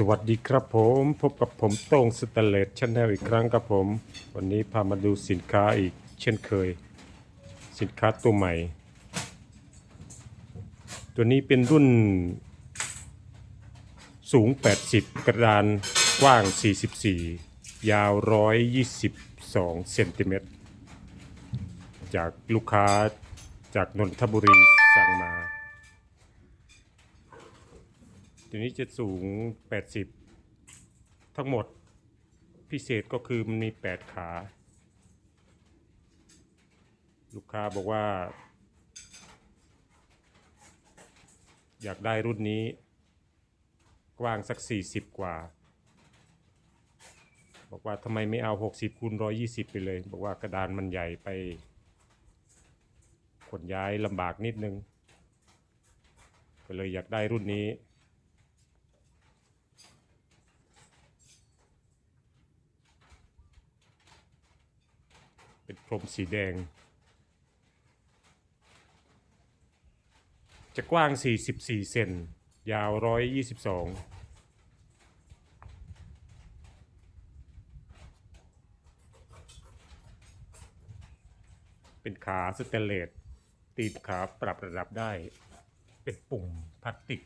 สวัสดีครับผมพบกับผมโต้งสแตเลสชาแนลอีกครั้งครับผม วันนี้พามาดูสินค้าอีกเช่นเคย สินค้าตัวใหม่ ตัวนี้เป็นรุ่นสูง 80 กระดานกว้าง 44 ยาว 122 เซนติเมตรจากลูกค้าจากนนทบุรีสั่งมา ตัวนี้จะสูง 80 ทั้งหมดพิเศษก็คือมันมี 8 ขา ลูกค้าบอกว่า อยากได้รุ่นนี้ กว้างสัก 40 กว่า บอกว่าทำไมไม่เอา 60คูณ120 ไปเลย บอกว่ากระดานมันใหญ่ไป ขนย้ายลำบากนิดนึง ก็เลยอยากได้รุ่นนี้ เป็นพรมสีแดง จะกว้าง 44 เซน ยาว 122เป็นขาสเตนเลสตีนขาปรับระดับได้ เป็นปุ่มพลาสติก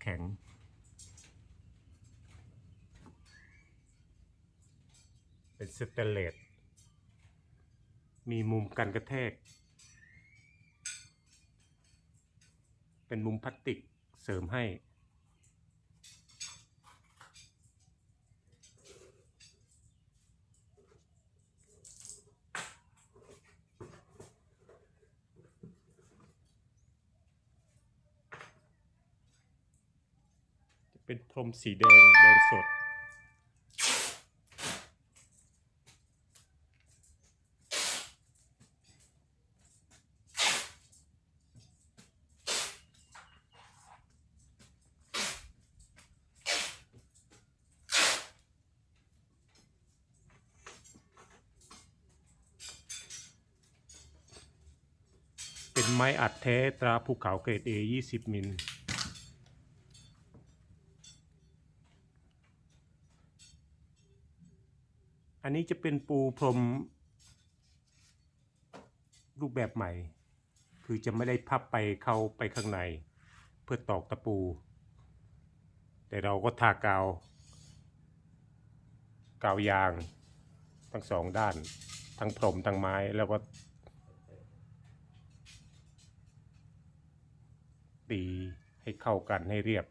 แข็ง เป็นสเตนเลส มีมุมกันกระแทก เป็นมุมพลาสติกเสริมให้จะเป็นพรมสีแดงแดงสด เป็นไม้อัดแท้ตราภูเขาเกรด A 20 มิล อันนี้จะเป็นปูพรม รูปแบบใหม่ คือจะไม่ได้พับไปเข้าไปข้างใน เพื่อตอกตะปู แต่เราก็ทากาว กาวยาง ทั้งสองด้าน ทั้งพรมทั้งไม้แล้วก็ ตีให้เข้ากันให้เรียบ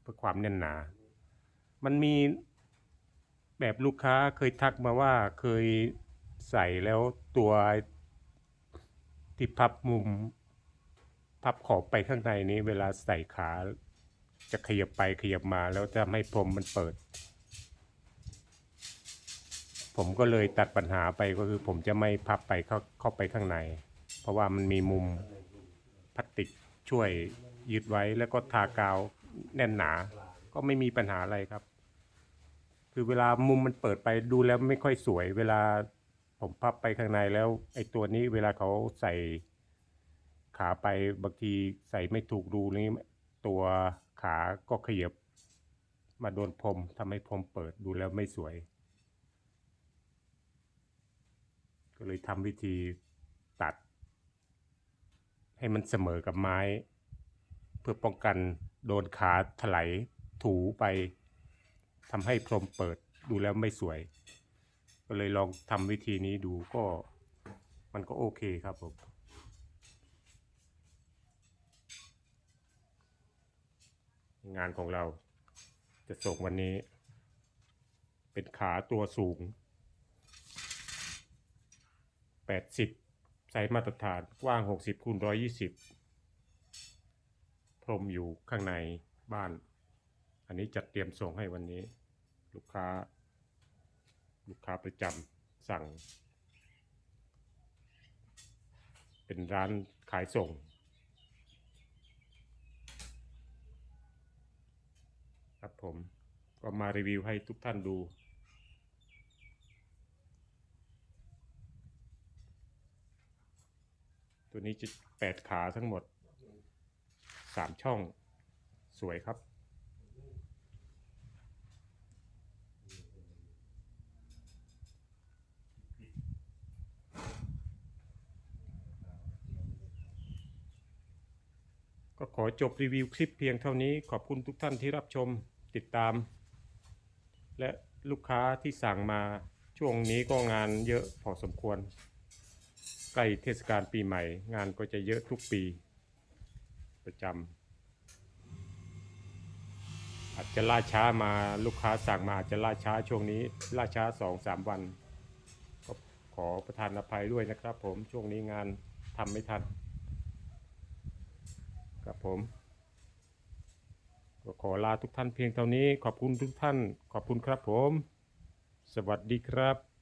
เพื่อความแน่นหนา มันมีแบบลูกค้าเคยทักมาว่าเคยใส่แล้วตัวที่พับมุม พับขอบไปข้างในนี้ เวลาใส่ขา จะขยับไปขยับมาแล้วจะไม่พรมมันเปิด ผมก็เลยตัดปัญหาไปก็คือผมจะไม่พับไปเข้าเข้าไปข้างใน เพราะว่ามันมีมุมพลาสติก ช่วยยึดไว้แล้วก็ทากาวแน่นหนา ก็ไม่มีปัญหาอะไรครับ คือเวลามุมมันเปิดไปดูแล้วไม่ค่อยสวย เวลาผมพับไปข้างในแล้ว ไอ้ตัวนี้เวลาเขาใส่ขาไปบางทีใส่ไม่ถูกรูนี้ตัวขาก็ขยับมาโดนพรมทำให้พรมเปิดดูแล้วไม่สวย ก็เลยทำวิธีตัด ให้มันเสมอกับไม้ เพื่อป้องกันโดนขาถลายถูไปทำให้พรมเปิดดูแล้วไม่สวย ก็เลยลองทำวิธีนี้ดูก็มันก็โอเคครับผมงานของเราจะส่งวันนี้ เป็นขาตัวสูง 80 ไซส์มาตรฐานกว้าง 60คูณ120 พรมอยู่ข้างในบ้าน อันนี้จัดเตรียมส่งให้วันนี้ ลูกค้า ลูกค้าประจำสั่ง เป็นร้านขายส่งครับผมก็มารีวิวให้ทุกท่านดู ตัวนี้จะแปดขาทั้งหมดสามช่องสวยครับ ก็ขอจบรีวิวคลิปเพียงเท่านี้ขอบคุณทุกท่านที่รับชมติดตาม และลูกค้าที่สั่งมาช่วงนี้ก็งานเยอะพอสมควร ใกล้เทศกาลปีใหม่ งานก็จะเยอะทุกปี ประจำอาจจะล่าช้ามาลูกค้าสั่งมาอาจจะล่าช้าช่วงนี้ล่าช้าสองสามวันก็ขอประทานอภัยด้วยนะครับ ผมช่วงนี้งานทำไม่ทันครับผมก็ขอลาทุกท่านเพียงเท่านี้ขอบคุณทุกท่าน ขอบคุณครับผม สวัสดีครับ